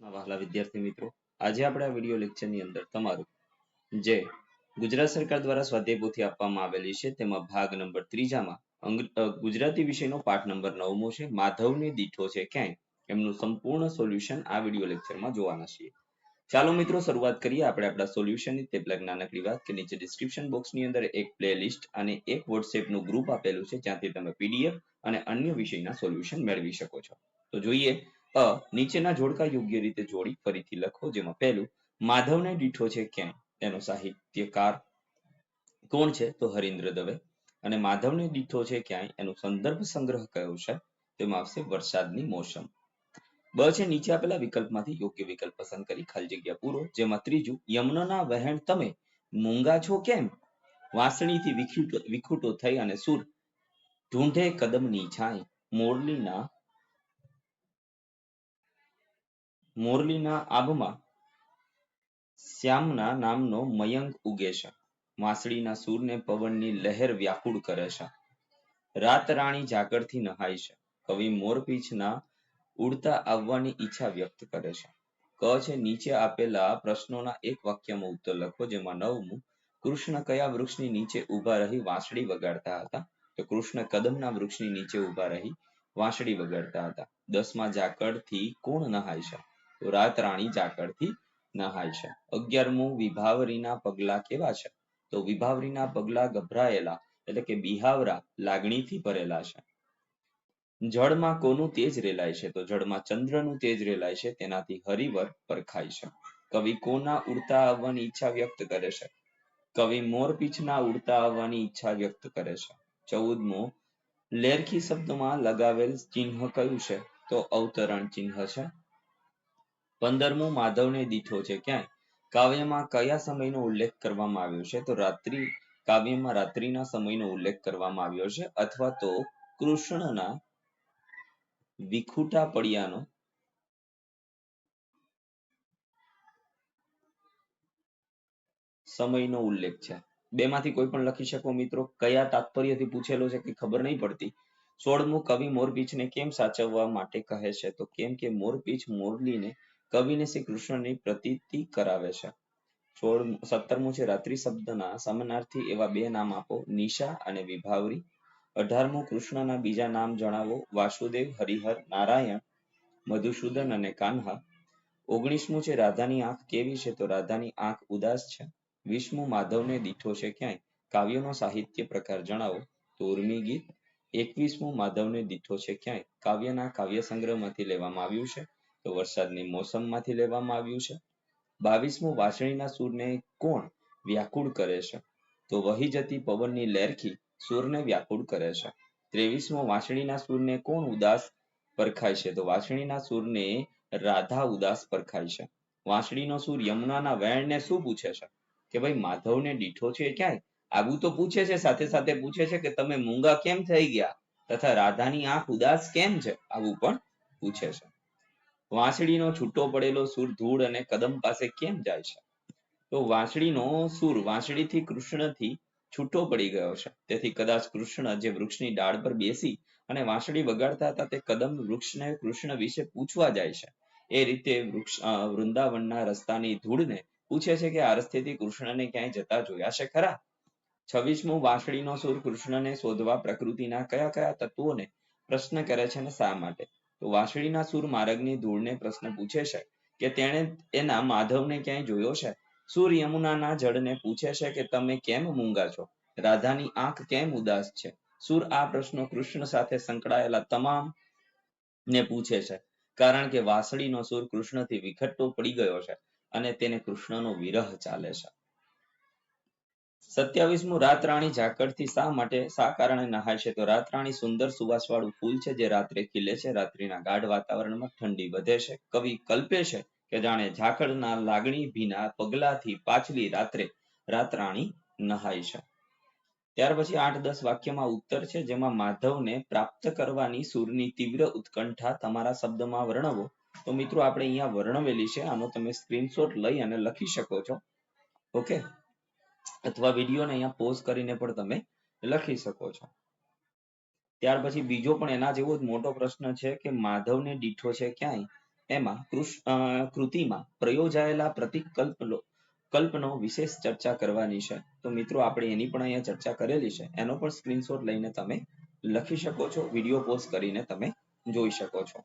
વહાલા વિદ્યાર્થી મિત્રો, આજે આપણે આ વીડિયો લેક્ચરની અંદર તમારું જે ગુજરાત સરકાર દ્વારા સ્વાધ્યાય આપવામાં આવેલી છે, તેમાં ભાગ નંબર ત્રીજામાં ગુજરાતી વિષયનો પાઠ નંબર નવમો છે, માધવને દીઠો છે, ક્યાંય? એમનું સંપૂર્ણ સોલ્યુશન આ વીડિયો લેક્ચરમાં જોવાના છીએ. ચાલો મિત્રો, શરૂઆત કરીએ આપણે આપણા સોલ્યુશનની તે પ્લગ નાનકડી વાત કે નીચે ડિસ્ક્રિપ્શન બોક્સની અંદર એક પ્લેલિસ્ટ અને એક વોટ્સએપનું ગ્રુપ આપેલું છે, જ્યાંથી તમે પીડીએફ અને અન્ય વિષયના સોલ્યુશન મેળવી શકો છો. તો જોઈએ અ, નીચેના જોડકા યોગ્ય રીતે જોડી ફરીથી લખો, જેમાં પહેલું, માધવને દીઠો છે ક્યાંય તેનો સાહિત્યકાર કોણ છે? તો હરીન્દ્ર દવે. અને માધવને દીઠો છે ક્યાંય? એનો સંદર્ભ સંગ્રહ કયો છે? તેમાં આવશે, વરસાદની મોસમ. બ છે, નીચે આપેલા વિકલ્પમાંથી યોગ્ય વિકલ્પ પસંદ કરી ખાલી જગ્યા પૂરો, જેમાં ત્રીજું, યમુનાના વહેણ તમે મૂંગા છો કેમ? વાંસણીથી વિખૂટો વિખૂટો થઈ અને સુર, ઢૂંઢે કદમની છાંય, મોરલીના મોરલીના આભમાં શ્યામના નામનો મયંક ઉગે છે. વાંસળીના સૂરને પવનની લહેર વ્યાકુળ કરે છે. રાત રાણી ઝાકળથી નહાય છે. કવિ મોરપીંછના ઉડતા આવવાની ઈચ્છા વ્યક્ત કરે છે. ક છે નીચે આપેલા પ્રશ્નોના એક વાક્યમાં ઉત્તર લખો, જેમાં નવમું, કૃષ્ણ કયા વૃક્ષની નીચે ઊભા રહી વાંસળી વગાડતા હતા? તો કૃષ્ણ કદમના વૃક્ષની નીચે ઊભા રહી વાંસળી વગાડતા હતા. દસમા ઝાકળથી કોણ નહાય છે? રાત રાણી ઝાકળથી નહાય છે. અગિયારમું વિભાવરીના પગલા કેવા છે? તો વિભાવરીના પગલા ગભરાયેલા એટલે કે બિહાવરા લાગણીથી ભરેલા છે. જળમાં કોનું તેજ રેલાય છે? તો જળમાં ચંદ્રનું તેજ રેલાય છે. તેનાથી હરિવર પરખાય છે. કવિ કોના ઉડતા આવવાની ઈચ્છા વ્યક્ત કરે છે? કવિ મોરપીંછના ઉડતા આવવાની ઈચ્છા વ્યક્ત કરે છે. ચૌદમો, લેરખી શબ્દમાં લગાવેલ ચિહ્ન કયું છે? તો અવતરણ ચિહ્ન છે. પંદરમું માધવને દીઠો છે ક્યાંય? કાવ્યમાં કયા સમયનો ઉલ્લેખ કરવામાં આવ્યો છે? તો રાત્રિ, કાવ્યમાં રાત્રિના સમયનો ઉલ્લેખ કરવામાં આવ્યો છે અથવા તો કૃષ્ણના વિખુટા પડ્યાનો સમયનો ઉલ્લેખ છે. બેમાંથી કોઈ પણ લખી શકો મિત્રો? કયા તાત્પર્યથી પૂછેલો છે કે ખબર નહીં પડતી. સોળમું કવિ મોરપીંછને કેમ સાચવવા માટે કહે છે? તો કેમ કે મોરપીચ મોરલીને કવિને શ્રી કૃષ્ણની પ્રતીતિ કરાવે છે. સોળ સત્તરમું છે, રાત્રિ શબ્દના સમાનાર્થી એવા બે નામ આપો. નિશા અને વિભાવરી. અઢારમું, કૃષ્ણના બીજા નામ જણાવો. વાસુદેવ, હરિહર, નારાયણ, મધુસૂદન અને કાન્હા. ઓગણીસમું છે, રાધાની આંખ કેવી છે? તો રાધાની આંખ ઉદાસ છે. વીસમું, માધવને દીઠો છે ક્યાંય? કાવ્યનો સાહિત્ય પ્રકાર જણાવો. તો ગીત. એકવીસમું, માધવને દીઠો છે ક્યાંય? કાવ્યના કાવ્ય સંગ્રહમાંથી લેવામાં આવ્યું છે. તો વરસાદની મોસમમાંથી લેવામાં આવ્યું છે. બાવીસમું વાંસળીના સૂરને કોણ વ્યાકુળ કરે છે? તો વહી જતી પવનની લેરખી સૂરને વ્યાકુળ કરે છે. ત્રેવીસમો વાંસળીના સૂરને કોણ ઉદાસ પરખાય છે? તો વાંસળીના સૂરને રાધા ઉદાસ પરખાય છે. વાંસળીનો સૂર યમુનાના વેણને શું પૂછે છે? કે ભાઈ, માધવને દીઠો છે ક્યાંય? આવું તો પૂછે છે, સાથે સાથે પૂછે છે કે તમે મૂંગા કેમ થઈ ગયા? તથા રાધાની આંખ ઉદાસ કેમ છે? આવું પણ પૂછે છે. વાંસળીનો છૂટો પડેલો સુર ધૂળ અને કદમ પાસે કેમ જાય છે? તો વાંસળીનો સુર વાંસળીથી કૃષ્ણથી છૂટો પડી ગયો છે. તેથી કદાચ કૃષ્ણ જે વૃક્ષની ડાળ પર બેસી અને વાંસળી વગાડતા હતા તે કદમ વૃક્ષને કૃષ્ણ વિશે પૂછવા જાય છે. એ રીતે વૃક્ષ વૃંદાવનના રસ્તાની ધૂળને પૂછે છે કે આ રસ્તેથી કૃષ્ણને ક્યાંય જતા જોયા છે ખરા? છવ્વીસમું વાંસળીનો સુર કૃષ્ણને શોધવા પ્રકૃતિના કયા કયા તત્વોને પ્રશ્ન કરે છે અને શા માટે? તો વાંસળીના સુર માર્ગની ધૂળને પ્રશ્ન પૂછે છે કે તેણે એના માધવને ક્યાંય જોયો છે? સુર યમુનાના જળને પૂછે છે કે તમે કેમ મૂંગા છો? રાધાની આંખ કેમ ઉદાસ છે? સુર આ પ્રશ્નો કૃષ્ણ સાથે સંકળાયેલા તમામ ને પૂછે છે, કારણ કે વાંસળીનો સુર કૃષ્ણથી વિખટતો પડી ગયો છે અને તેને કૃષ્ણનો વિરહ ચાલે છે. સત્યાવીસમું રાતરાણી ઝાકળથી શા માટે? શા કારણે નહાય છે? તો રાતરાણી સુંદર સુવાસવાળું ફૂલ છે જે રાત્રે ખીલે છે. રાત્રિના ગાઢ વાતાવરણમાં ઠંડી વધે છે. કવિ કલ્પે છે કે જાણે ઝાકળના લાગણી ભીના પગલાથી પાછલી રાત્રે રાતરાણી નહાય છે. ત્યાર પછી આઠ દસ વાક્યમાં ઉત્તર છે, જેમાં માધવને પ્રાપ્ત કરવાની સૂરની તીવ્ર ઉત્કંઠા તમારા શબ્દમાં વર્ણવો. તો મિત્રો, આપણે અહીંયા વર્ણવેલી છે. આનો તમે સ્ક્રીનશોટ લઈ અને લખી શકો છો. ઓકે અથવા વિડીયોને અહીંયા પોઝ કરીને પણ તમે લખી શકો છો. ત્યાર પછી બીજો પણ એના જેવો જ મોટો પ્રશ્ન છે કે માધવને દીઠો છે ક્યાંય? એમાં કૃતિમાં પ્રયોજાયેલા પ્રતિક કલ્પનો કલ્પનો વિશેષ ચર્ચા કરવાની છે. તો મિત્રો, આપણે એની પણ અહીંયા ચર્ચા કરેલી છે. એનો પણ સ્ક્રીનશોટ લઈને તમે લખી શકો છો વીડિયો પોઝ કરીને તમે જોઈ શકો છો.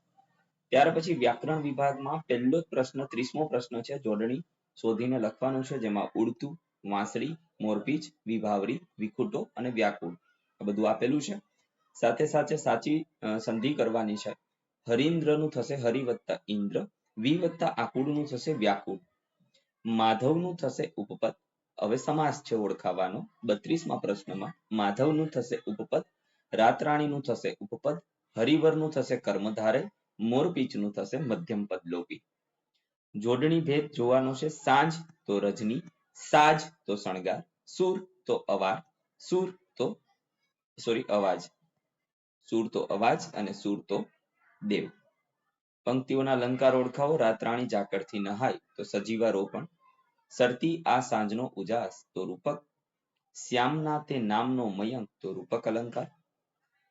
ત્યાર પછી વ્યાકરણ વિભાગમાં પહેલો જ પ્રશ્ન, ત્રીસમો પ્રશ્ન છે, જોડણી શોધીને લખવાનું છે, જેમાં ઉડતું વાંસળી, મોરપીચ, વિભાવરી, વિખુટો અને વ્યાકુળ. આ બધું આપેલું છે. સાથે સાથે સાચી સંધિ કરવાની છે. હરિન્દ્રનું થશે હરિ વત્તા ઇન્દ્ર વિ વત્તા આકુળનું થશે વ્યાકુળ. માધવનું થશે ઉપપદ. હવે સમાસ છે ઓળખાવાનો. બત્રીસમાં પ્રશ્નમાં માધવનું થશે ઉપપદ, રાતરાણીનું થશે ઉપપદ, હરિવરનું થશે કર્મધારે, મોરપીચનું થશે મધ્યમ પદ લોપી જોડણી ભેદ જોવાનો છે સાંજ તો રજની સાજ તો શણગાર, સુર તો અવાર સુર તો સોરી અવાજ. સુર તો અવાજ અને સુર તો દેવ. પંક્તિઓના અલંકાર ઓળખાવો રાતરાણી ઝાકળથી નહાય તો સજીવા રોપણ સરતી આ સાંજનો ઉજાસ તો રૂપક. શ્યામના તે નામનો મયંક તો રૂપક અલંકાર.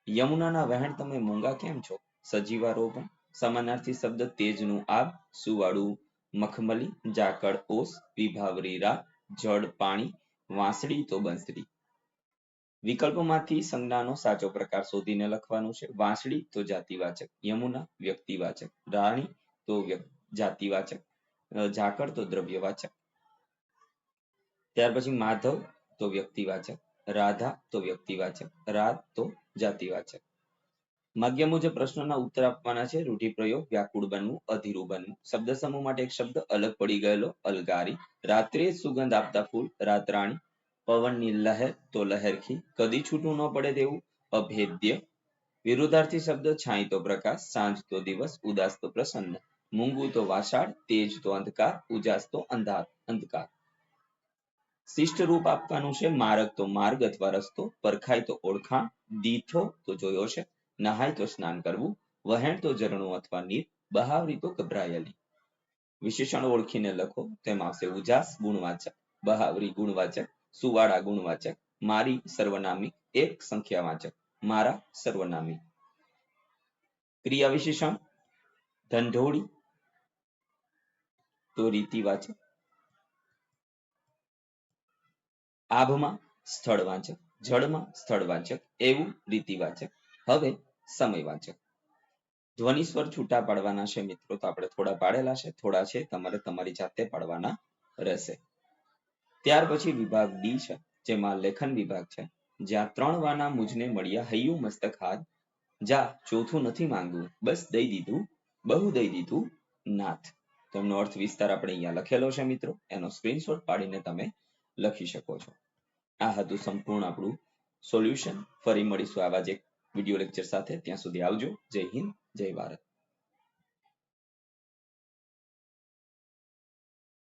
યમુનાના વહેણ તમે મૂંગા કેમ છો? સજીવા રોપણ સમાનાર્થી શબ્દ તેજનું આબ સુવાળું, મખમલી, ઝાકળ, ઓસ, વિભાવરી રા જળ, પાણી, વાંસળી તો બંસળી. વિકલ્પોમાંથી સંજ્ઞાનો સાચો પ્રકાર શોધીને લખવાનું છે. વાંસળી તો જાતિવાચક, યમુના વ્યક્તિવાચક, રાણી તો જાતિવાચક ઝાકળ તો દ્રવ્યવાચક. ત્યાર પછી માધવ તો વ્યક્તિવાચક, રાધા તો વ્યક્તિવાચક રાત તો જાતિવાચક. માગ્યા મુજબ પ્રશ્નના ઉત્તર આપવાના છે, રૂઢિપ્રયોગ, વ્યાકુળ બનવું, અધીરું બનવું. શબ્દ સમૂહ માટે એક શબ્દ અલગ પડી ગયેલો, અલગારી. રાત્રે સુગંધ આપતા ફૂલ, રાતરાણી. પવનની લહેર તો લહેરખી કદી છૂટું ન પડે તેવું, અભેદ્ય. વિરુદ્ધાર્થી શબ્દ, છાંય તો પ્રકાશ, સાંજ તો દિવસ, ઉદાસ તો પ્રસન્ન. મૂંગું તો વાછાળ તેજ તો અંધકાર, ઉજાસ તો અંધાર અંધકાર. શિષ્ટ રૂપ આપવાનું છે મારક તો માર્ગ અથવા રસ્તો, પરખાય તો ઓળખાણ, દીઠો તો જોયો છે. નહાય તો સ્નાન કરવું, વહેણ તો ઝરણું અથવા નીર, બહાવરી તો ગભરાયેલી. વિશેષણ ઓળખીને લખો, તેમાં આવશે ઉજાસ ગુણવાચક, બહાવરી ગુણવાચક, સુવાળા ગુણવાચક, મારી સર્વનામી એક સંખ્યાવાચક, મારા સર્વનામી. ક્રિયા વિશેષણ, ધંધોળી, તો રીતિવાચક. આભમાં સ્થળવાચક, જળમાં સ્થળવાચક, એવું રીતિવાચક. હવે સમયવાચક ધ્વનિ સ્વર છૂટા પાડવાના છે મિત્રો, તો આપણે થોડા પાડેલા છે, થોડા છે, તમારે તમારી જાતે પાડવાના રહેશે. ત્યાર પછી વિભાગ ડી છે, જેમાં લેખન વિભાગ છે. જ્યાં ત્રણ વાના મુજને મળ્યા, હૈયું મસ્તક હાથ, જા, ચોથું નથી માંગવું, બસ દઈ દીધું, બહુ દઈ દીધું, નાથ. તો એમનો અર્થ વિસ્તાર આપણે અહીંયા લખેલો છે મિત્રો, એનો સ્ક્રીનશોટ પાડીને તમે લખી શકો છો. આ હતું સંપૂર્ણ આપણું સોલ્યુશન ફરી મળીશું આવા જ એક વીડિયો લેક્ચર સાથે ત્યાં સુધી આવજો. જય હિન્દ જય ભારત.